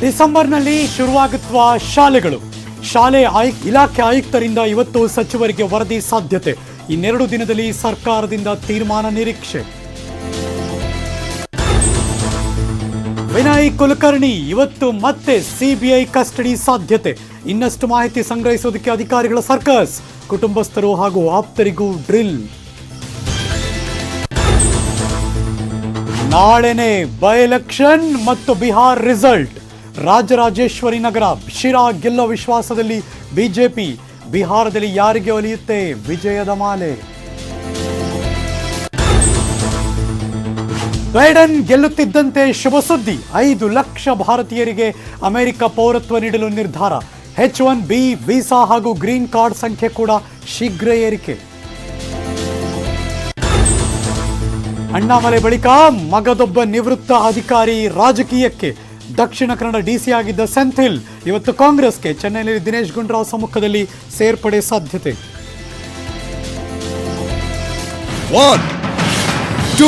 ಡಿಸೆಂಬರ್ನಲ್ಲಿ ಶುರುವಾಗುತ್ತವ ಶಾಲೆಗಳು. ಶಾಲೆ ಆಯ್ ಇಲಾಖೆ ಆಯುಕ್ತರಿಂದ ಇವತ್ತು ಸಚಿವರಿಗೆ ವರದಿ ಸಾಧ್ಯತೆ. ಇನ್ನೆರಡು ದಿನದಲ್ಲಿ ಸರ್ಕಾರದಿಂದ ತೀರ್ಮಾನ ನಿರೀಕ್ಷೆ. ವಿನಯ್ ಕುಲಕರ್ಣಿ, ಇವತ್ತು ಮತ್ತೆ ಸಿಬಿಐ ಕಸ್ಟಡಿ ಸಾಧ್ಯತೆ. ಇನ್ನಷ್ಟು ಮಾಹಿತಿ ಸಂಗ್ರಹಿಸೋದಕ್ಕೆ ಅಧಿಕಾರಿಗಳ ಸರ್ಕಸ್. ಕುಟುಂಬಸ್ಥರು ಹಾಗೂ ಆಪ್ತರಿಗೂ ಡ್ರಿಲ್. ನಾಳೆನೆ ಬೈ ಎಲೆಕ್ಷನ್ ಮತ್ತು ಬಿಹಾರ್ ರಿಸಲ್ಟ್. ರಾಜರಾಜೇಶ್ವರಿ ನಗರ, ಶಿರಾ ಗೆಲ್ಲೋ ವಿಶ್ವಾಸದಲ್ಲಿ ಬಿಜೆಪಿ ಬಿಹಾರದಲ್ಲಿ ಯಾರಿಗೆ ಒಲಿಯುತ್ತೆ ವಿಜಯದ ಮಾಲೆ? ಬೈಡನ್ ಗೆಲ್ಲುತ್ತಿದ್ದಂತೆ ಶುಭ ಸುದ್ದಿ. ಐದು ಲಕ್ಷ ಭಾರತೀಯರಿಗೆ ಅಮೆರಿಕ ಪೌರತ್ವ ನೀಡಲು ನಿರ್ಧಾರ. ಎಚ್ ಒನ್ ಬಿ ವೀಸಾ ಹಾಗೂ ಗ್ರೀನ್ ಕಾರ್ಡ್ ಸಂಖ್ಯೆ ಕೂಡ ಶೀಘ್ರ ಏರಿಕೆ. ಅಣ್ಣಾಮಲೆ ಬಳಿಕ ಮಗದೊಬ್ಬ ನಿವೃತ್ತ ಅಧಿಕಾರಿ ರಾಜಕೀಯಕ್ಕೆ ದಕ್ಷಿಣ ಕನ್ನಡ ಡಿಸಿ ಆಗಿದ್ದ ಸೆಂಥಿಲ್ ಇವತ್ತು ಕಾಂಗ್ರೆಸ್ಗೆ ಚೆನ್ನೈನಲ್ಲಿ ದಿನೇಶ್ ಗುಂಡೂರಾವ್ ಸಮ್ಮುಖದಲ್ಲಿ ಸೇರ್ಪಡೆ ಸಾಧ್ಯತೆ.